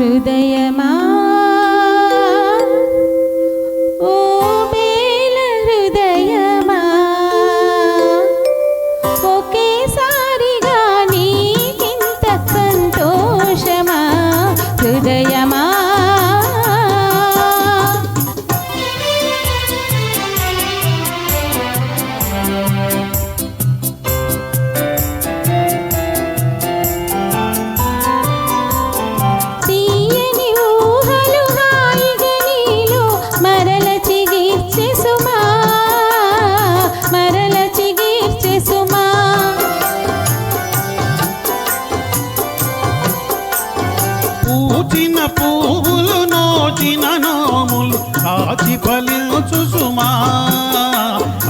ஹிருதயமா ஓ மேல ஹிருதயமா ஓகே సుమా మరల చిగీర్చే సుమా పూచిన పువ్వులు నోచిన నోములు కాచి ఫలించు సుమా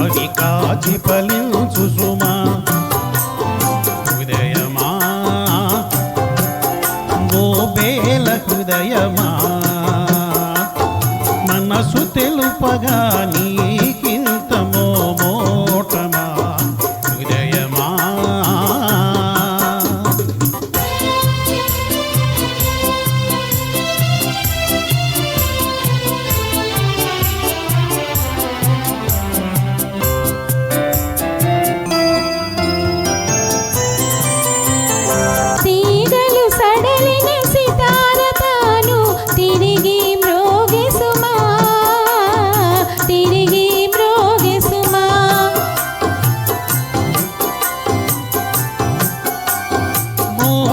అది కాచి ఫలించు సుమా హృదయమా? గోబేల హృదయమా? మనసు తెలుపగా నీ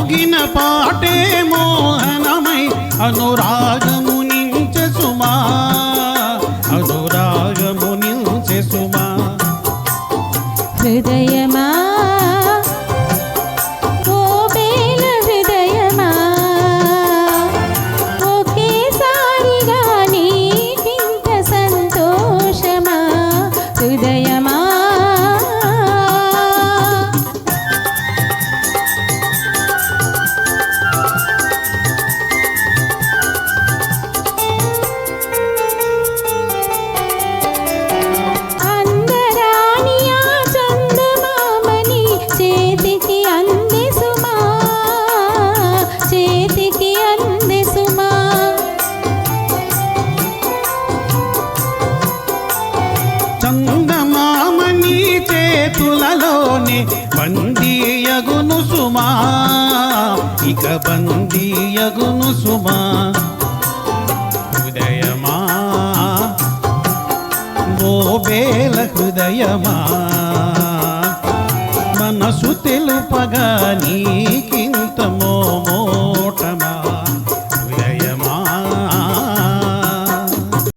మోగిన పాటే మోహనమై అనురాగము నించె సుమా అనురాగము నించె సుమా. హృదయమా చేతులలోనే బందీయగును సుమా. ఇక బందీయగును సుమా. హృదయమా? మోబేల హృదయమా? మనసు తెలుపగా నీ